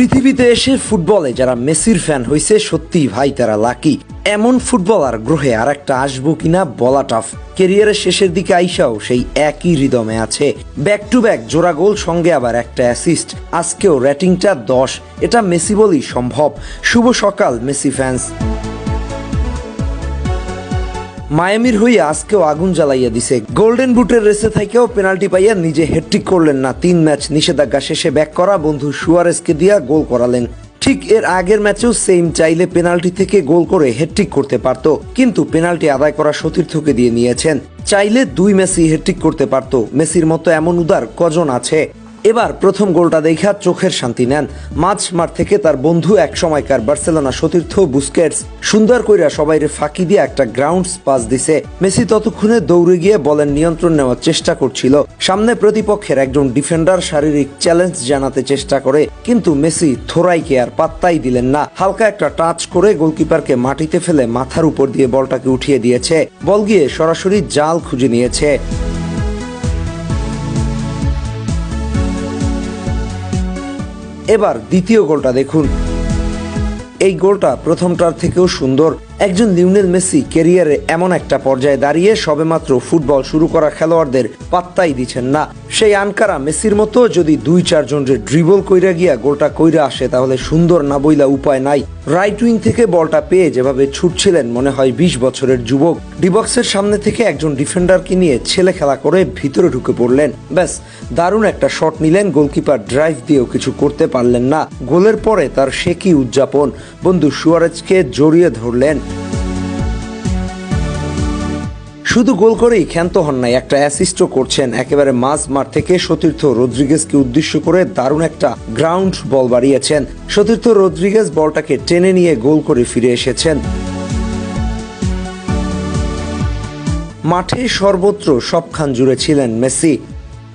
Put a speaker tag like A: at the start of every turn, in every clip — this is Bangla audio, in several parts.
A: পৃথিবীতে এসে ফুটবলে যারা মেসির ফ্যান হয়েছে সত্যি ভাই তারা লাকি। এমন ফুটবলার গ্রহে আর একটা আসব কিনা বলা টাফ কেরিয়ারের শেষের দিকে আইসাও সেই একই রিদমে আছে। ব্যাক টু ব্যাক জোড়া গোল, সঙ্গে আবার একটা অ্যাসিস্ট আজকেও রেটিংটা দশ। এটা মেসি বলেই সম্ভব। শুভ সকাল, মেসি ফ্যান্স মায়ামির হইয়া আজকেও আগুন জ্বালাইয়া দিছে। গোল্ডেন বুটের রেসে থেকেও পেনাল্টি পাইয়া নিজে হ্যাট্রিক করলেন না। তিন ম্যাচ নিষেধাজ্ঞা শেষে ব্যাক করা বন্ধু সুয়ারেসকে দিয়া গোল করালেন। ঠিক এর আগের ম্যাচেও সেম চাইলে পেনাল্টি থেকে গোল করে হ্যাট্রিক করতে পারত। কিন্তু পেনাল্টি আদায় করা সতীর্থকে দিয়ে নিয়েছেন। চাইলে দুই মেসি হ্যাট্রিক করতে পারত। মেসির মতো এমন উদার কজন আছে? এবার প্রথম গোলটা দেখা চোখের শান্তি নেন। মাঝ মাঠ থেকে তার বন্ধু এক সময়কার বার্সেলোনা সতীর্থ বুস্কেটস সুন্দর কইরা সবাইরে ফাঁকি দিয়ে একটা গ্রাউন্ডস পাস দিছে। মেসি ততক্ষণে দৌড়ে গিয়ে বলের নিয়ন্ত্রণ নেওয়ার চেষ্টা করছিল। সামনে প্রতিপক্ষের একজন ডিফেন্ডার শারীরিক চ্যালেঞ্জ জানাতে চেষ্টা করে, কিন্তু মেসি থোরাইকে আর পাত্তাই দিলেন না। হালকা একটা টাচ করে গোলকিপারকে মাটিতে ফেলে মাথার উপর দিয়ে বলটাকে উঠিয়ে দিয়েছে। বল গিয়ে সরাসরি জাল খুঁজে নিয়েছে। এবার দ্বিতীয় গোলটা দেখুন। এই গোলটা প্রথমটার থেকেও সুন্দর। একজন লিওনেল মেসি ক্যারিয়ারে এমন একটা পর্যায়ে দাঁড়িয়ে সবেমাত্র ফুটবল শুরু করা খেলোয়াড়দের পাত্তাই দিচ্ছেন না। সেই আনকারা মেসির মতো যদি দুই চারজন যে ড্রিবল কইরা গিয়া গোলটা কইরা আসে, তাহলে সুন্দর না বইলা উপায় নাই। রাইট উইং থেকে বলটা পেয়ে যেভাবে ছুটছিলেন, মনে হয় বিশ বছরের যুবক। ডিবক্সের সামনে থেকে একজন ডিফেন্ডারকে নিয়ে ছেলে খেলা করে ভিতরে ঢুকে পড়লেন। ব্যাস, দারুণ একটা শট নিলেন গোলকিপার ড্রাইভ দিয়েও কিছু করতে পারলেন না। গোলের পরে তার সে কি উদযাপন? বন্ধু সুয়ারেজকে জড়িয়ে ধরলেন শুধু গোল করেই ক্ষান্ত হন নাই, একটা অ্যাসিস্টও করছেন একেবারে মাঝ মাঠ থেকে সতীর্থ রদ্রিগেজকে উদ্দেশ্য করে দারুণ একটা গ্রাউন্ড বল বাড়িয়েছেন। সতীর্থ রদ্রিগেজ বলটাকে টেনে নিয়ে গোল করে ফিরে এসেছেন। মাঠে সর্বত্র সবখান জুড়ে ছিলেন মেসি।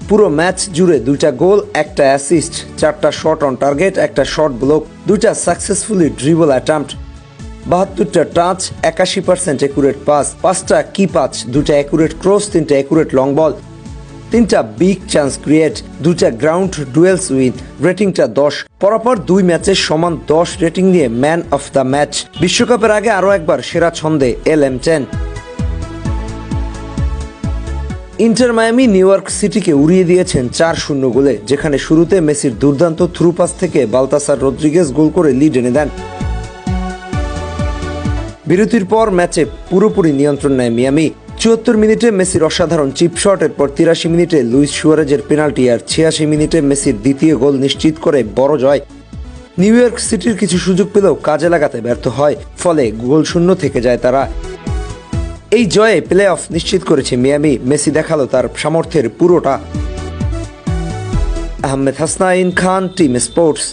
A: পুরো ম্যাচ জুড়ে দুইটা গোল, একটা অ্যাসিস্ট চারটা শট অন টার্গেট একটা শট ব্লক দুইটা সাকসেসফুলি ড্রিবল অ্যাটাম্পট বাহাত্তরটা টাচ, একাশি পার্সেন্ট একুরেট পাস পাঁচটা কি পাঁচ দুটা একুরেট ক্রস তিনটা একুরেট লং বল তিনটা বিগ চান্স ক্রিয়েট দুটা গ্রাউন্ড ডুয়েলস উইন রেটিংটা দশ। পরপর দুই ম্যাচের সমান দশ রেটিং নিয়ে ম্যান অফ দ্য ম্যাচ বিশ্বকাপের আগে আরও একবার সেরা ছন্দে L M ten. Inter Miami New York সিটিকে উড়িয়ে দিয়েছেন চার শূন্য গোলে, যেখানে শুরুতে মেসির দুর্দান্ত থ্রু পাস থেকে বালতাসার রদ্রিগেজ গোল করে লিড এনে দেন। বিরতির পর ম্যাচে পুরোপুরি নিয়ন্ত্রণ নেয় মিয়ামি। চুয়াত্তর মিনিটে মেসির অসাধারণ চিপ শট এরপর তিরাশি মিনিটে লুইস সুয়ারেজের পেনাল্টি আর ছিয়াশি মিনিটে মেসির দ্বিতীয় গোল নিশ্চিত করে বড় জয়। নিউ ইয়র্ক সিটির কিছু সুযোগ পেলেও কাজে লাগাতে ব্যর্থ হয়, ফলে গোল শূন্য থেকে যায় তারা। এই জয়ে প্লে অফ নিশ্চিত করেছে মিয়ামি, মেসি দেখাল তার সামর্থ্যের পুরোটা। Ahmed Hasnain Khan, team sports.